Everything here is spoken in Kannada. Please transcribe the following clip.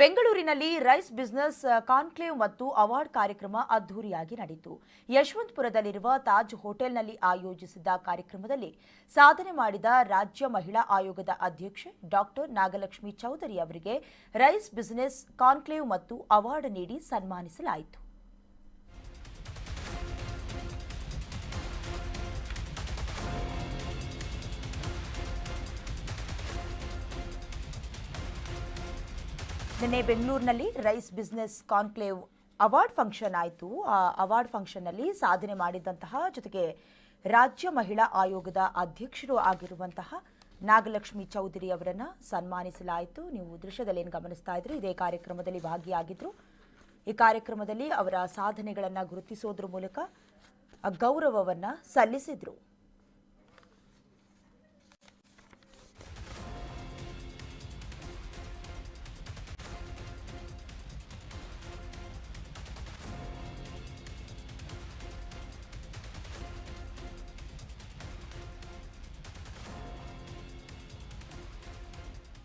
ಬೆಂಗಳೂರಿನಲ್ಲಿ ರೈಸ್ ಬಿಸಿನೆಸ್ ಕಾನ್ಕ್ಲೇವ್ ಮತ್ತು ಅವಾರ್ಡ್ ಕಾರ್ಯಕ್ರಮ ಅದ್ದೂರಿಯಾಗಿ ನಡೆಯಿತು. ಯಶವಂತಪುರದಲ್ಲಿರುವ ತಾಜ್ ಹೋಟೆಲ್ನಲ್ಲಿ ಆಯೋಜಿಸಿದ್ದ ಕಾರ್ಯಕ್ರಮದಲ್ಲಿ ಸಾಧನೆ ಮಾಡಿದ ರಾಜ್ಯ ಮಹಿಳಾ ಆಯೋಗದ ಅಧ್ಯಕ್ಷೆ ಡಾಕ್ಟರ್ ನಾಗಲಕ್ಷ್ಮಿ ಚೌಧರಿ ಅವರಿಗೆ ರೈಸ್ ಬಿಸಿನೆಸ್, ಕಾನ್ಕ್ಲೇವ್ ಮತ್ತು ಅವಾರ್ಡ್ ನೀಡಿ ಸನ್ಮಾನಿಸಲಾಯಿತು. ನಿನ್ನೆ ಬೆಂಗಳೂರಿನಲ್ಲಿ rise business conclave award function ಆಯಿತು. ಆ ಅವಾರ್ಡ್ ಫಂಕ್ಷನ್ನಲ್ಲಿ ಸಾಧನೆ ಮಾಡಿದಂತಹ ಜೊತೆಗೆ ರಾಜ್ಯ ಮಹಿಳಾ ಆಯೋಗದ ಅಧ್ಯಕ್ಷರು ಆಗಿರುವಂತಹ ನಾಗಲಕ್ಷ್ಮಿ ಚೌಧರಿ ಅವರನ್ನು ಸನ್ಮಾನಿಸಲಾಯಿತು. ನೀವು ದೃಶ್ಯದಲ್ಲಿ ಏನು ಗಮನಿಸ್ತಾ ಇದ್ರು? ಇದೇ ಕಾರ್ಯಕ್ರಮದಲ್ಲಿ ಭಾಗಿಯಾಗಿದ್ದರು ಈ ಕಾರ್ಯಕ್ರಮದಲ್ಲಿ ಅವರ ಸಾಧನೆಗಳನ್ನು ಗುರುತಿಸೋದ್ರ ಮೂಲಕ ಗೌರವವನ್ನು ಸಲ್ಲಿಸಿದರು.